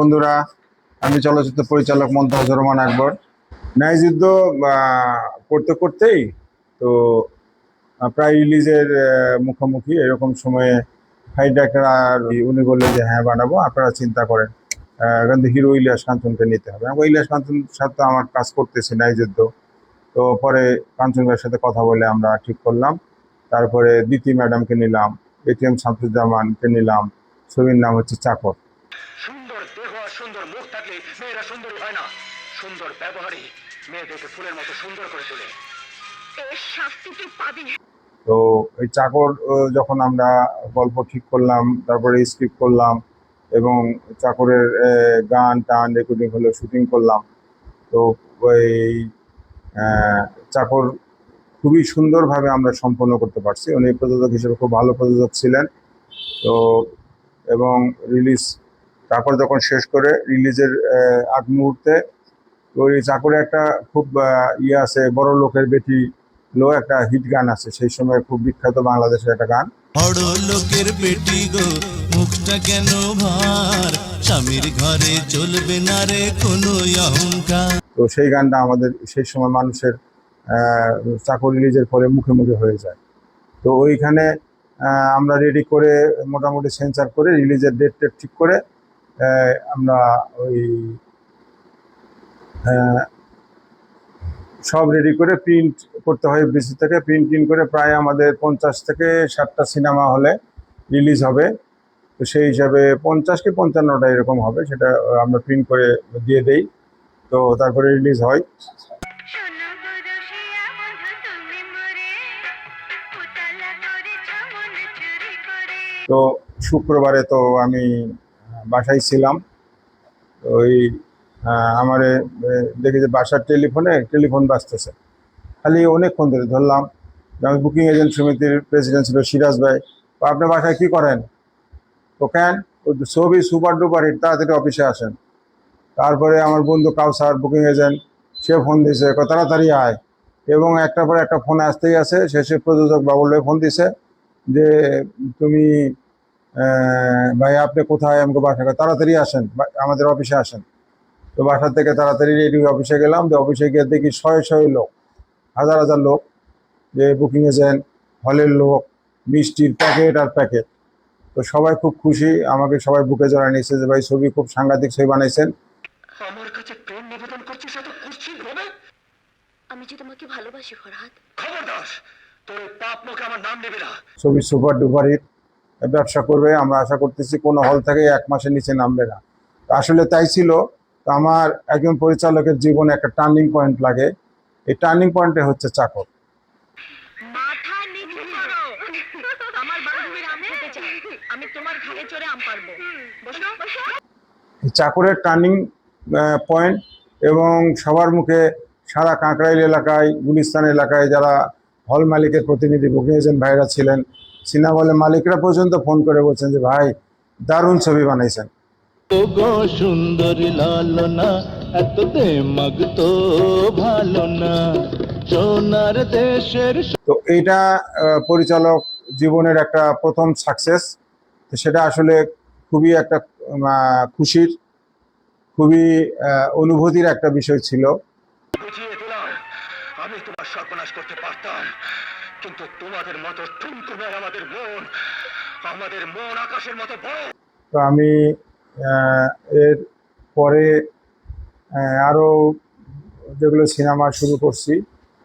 বন্ধুরা, আমি চলচ্চিত্র পরিচালক মন্তাজুর রহমান আকবর। ন্যায় যুদ্ধ করতে করতেই তো প্রায় রিলিজের মুখোমুখি এরকম সময়ে ফাইট ডাক্তার উনি বললেন যে হ্যাঁ বানাবো। আপনারা চিন্তা করেন। কিন্তু হিরো ইলিয়াস কাঞ্চনকে নিতে হবে। আমি ইলিয়াস কাঞ্চন সাথে আমার কাজ করতেছি, ন্যায় যুদ্ধ। তো পরে কাঞ্চন ভাইয়ের সাথে কথা বলে আমরা ঠিক করলাম। তারপরে দ্বিতীয় ম্যাডামকে নিলাম এটিএম শামসুজ্জামানকে নিলাম। ছবির নাম হচ্ছে চাকর। হয় না। সুন্দর ব্যবহারই মেয়েদেরকে ফুলের মতো সুন্দর করে তোলে। এর শাস্তি তুই পাবি। তো এই চাকর যখন আমরা গল্প ঠিক করলাম তারপরে স্ক্রিপ্ট করলাম এবং চাকরের গান টান রেকর্ডিং হলো শুটিং করলাম তো এই চাকর খুবই সুন্দরভাবে আমরা সম্পন্ন করতে পারছি। উনি প্রযোজক হিসেবে খুব ভালো প্রযোজক ছিলেন। তো এবং রিলিজ চাকর যখন শেষ করে রিলিজের আগ মুহূর্তে ওই চাকরে একটা খুব ইয়ে আছে বড় লোকের বেটি লো একটা হিট গান আছে সেই সময় খুব বিখ্যাত বাংলাদেশের একটা গান। বড় লোকের বেটি গো মুখটা কেন ভার? স্বামীর ঘরে চলবে না রে কোনো অহংকার। তো সেই গানটা আমাদের সেই সময় মানুষের চাকর রিলিজের পরে মুখে মুখে হয়ে যায়। তো ওইখানে আমরা রেডি করে মোটামুটি সেন্সার করে রিলিজের ডেট টেট ঠিক করে আমরা ওই সব রেডি করে প্রিন্ট করতে হয় বিসি থেকে। প্রিন্ট টিন করে প্রায় আমাদের পঞ্চাশ থেকে ষাটটা সিনেমা হলে রিলিজ হবে। তো সেই হিসাবে পঞ্চাশ কি পঞ্চান্নটা এরকম হবে, সেটা আমরা প্রিন্ট করে দিয়ে দেই। তো তারপরে রিলিজ হয়। তো শুক্রবারে তো আমি বাসায় ছিলাম। ওই আমার দেখি যে বাসার টেলিফোনে টেলিফোন বাজতেছে। খালি অনেকক্ষণ ধরে ধরলাম আমি বুকিং এজেন্ট সমিতির প্রেসিডেন্ট ছিল সিরাজ ভাই। তো আপনার বাসায় কী করেন? তো কেন? ছবি সুপার ডুপার হিট তাড়াতাড়ি অফিসে আসেন। তারপরে আমার বন্ধু কাউসার বুকিং এজেন্ট সে ফোন দিছে "কয়, তাড়াতাড়ি আয়। এবং একটা পরে একটা ফোন আসতেই আছে শেষে প্রযোজক বাবুল ফোন দিছে যে, তুমি ভাই আপনি কোথায়? আমাকে বাসা তাড়াতাড়ি আসেন। আমাদের অফিসে আসেন। তো বাসা থেকে তাড়াতাড়ি রেডি অফিসে গেলাম। যে অফিসে গিয়ে দেখি শয়ে শয়ে লোক হাজার হাজার লোক যে বুকিং এজেন্ট হলের লোক মিষ্টির প্যাকেট আর প্যাকেট তো সবাই খুব খুশি। আমাকে সবাই বুকে জড়ায় নিয়েছে যে ভাই ছবি খুব সাংঘাতিক ছবি বানাইছেন। আমার কাছে প্রেম নিবেদন করছিস এত কুৎসিত ভাবে? আমি যে তোমাকে ভালোবাসি ফরহাদ। খবরদার তোর পাপ মুখে আমার নাম নেবে না। ছবি সুপার ডুপার হিট ব্যবসা করবে আমরা আশা করতেছি কোনো হল থেকে এক মাসের নিচে নামবে না। আসলে তাই ছিল তো আমার একজন পরিচালকের জীবনে একটা টার্নিং পয়েন্ট লাগে। এই টার্নিং পয়েন্টে হচ্ছে চাকর। চাকরের টার্নিং পয়েন্ট এবং সবার মুখে সারা কাঁকড়াইল এলাকায় গুলিস্তান এলাকায় যারা হল মালিকের প্রতিনিধি বুকিং এজেন্ট ভাইরা ছিলেন সিনেমা মালিকরা পর্যন্ত ফোন করে বলছেন যে ভাই দারুণ ছবি বানাইছেন। সুন্দরী লালনা এত দেমাগ তো ভালো না। সোনার দেশের তো এইটা পরিচালক জীবনের একটা প্রথম সাকসেস তো সেটা আসলে খুবই একটা আহ, খুশির খুবই আহ, অনুভূতির একটা বিষয় ছিল। আমি তোমার সর্বনাশ করতে পারতাম। কিন্তু তোমাদের মতো টুনটুনের আমাদের মন আমাদের মন আকাশের মতো বড়। তো আমি এর পরে আহ, আরও যেগুলো সিনেমা শুরু করছি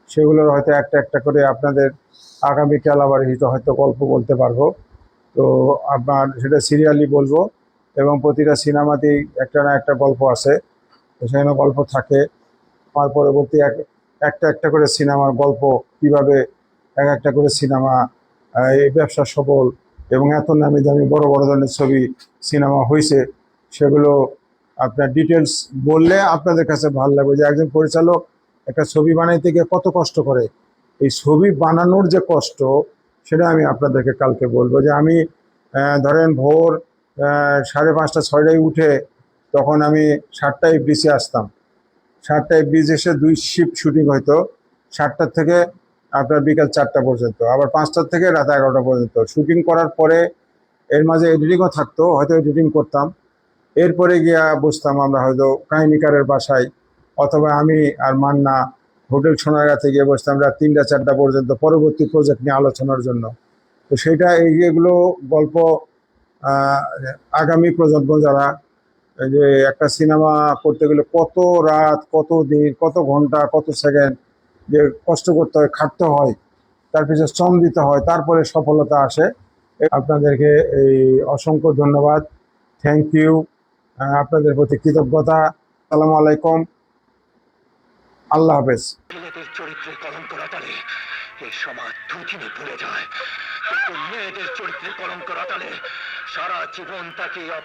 সেগুলোর হয়তো একটা একটা করে আপনাদের আগামীকাল আবার হয়তো গল্প বলতে পারব। তো আপনার সেটা সিরিয়ালি বলব এবং প্রতিটা সিনেমাতেই একটা না একটা গল্প আছে। সেখানে গল্প থাকে। আমার পরবর্তী এক একটা একটা করে সিনেমার গল্প কীভাবে এক একটা করে সিনেমা এই ব্যবসা সফল এবং এত নামি দামি বড় বড় ধরনের ছবি সিনেমা হয়েছে সেগুলো আপনার ডিটেলস বললে আপনাদের কাছে ভালো লাগবে যে একজন পরিচালক একটা ছবি বানাইতে গিয়ে কত কষ্ট করে। এই ছবি বানানোর যে কষ্ট, সেটা আমি আপনাদেরকে কালকে বলব যে আমি ধরেন ভোর সাড়ে পাঁচটা, ছয়টায় উঠে তখন আমি সাতটায় ব্রিজে আসতাম। সাতটায় ব্রিজ এসে দুই শিফট শুটিং হয়তো, সাতটার থেকে আপনার বিকাল চারটা পর্যন্ত, আবার পাঁচটার থেকে রাত এগারোটা পর্যন্ত। শুটিং করার পরে এর মাঝে এডিটিংও থাকতো, হয়তো এডিটিং করতাম। এরপরে গিয়া বসতাম আমরা হয়তো কাহিনীকারের বাসায়, অথবা আমি আর মান্না হোটেল সোনারগাঁতে গিয়ে বসতাম রাত তিনটা, চারটা পর্যন্ত পরবর্তী প্রজেক্ট নিয়ে আলোচনার জন্য। তো সেটা এই এগুলো গল্প আগামী প্রজন্ম যারা যে একটা সিনেমা করতে গেলে কত রাত, কত দিন, কত ঘণ্টা, কত সেকেন্ড যে কষ্ট করতে হয়, খাটতে হয়, তার পিছনে শ্রম দিতে হয়, তারপরে সফলতা আসে। আপনাদেরকে এই অসংখ্য ধন্যবাদ। থ্যাংক ইউ আপনাদের প্রতি কৃতজ্ঞতা। সালামু আলাইকুম। আল্লাহ হাফেজ। ছেলেদের চরিত্রে কলঙ্ক রাটালে এই সমাজ দুদিনে ভুলে যায়। মেয়েদের চরিত্রে কলঙ্ক রাটালে সারা জীবন তাকে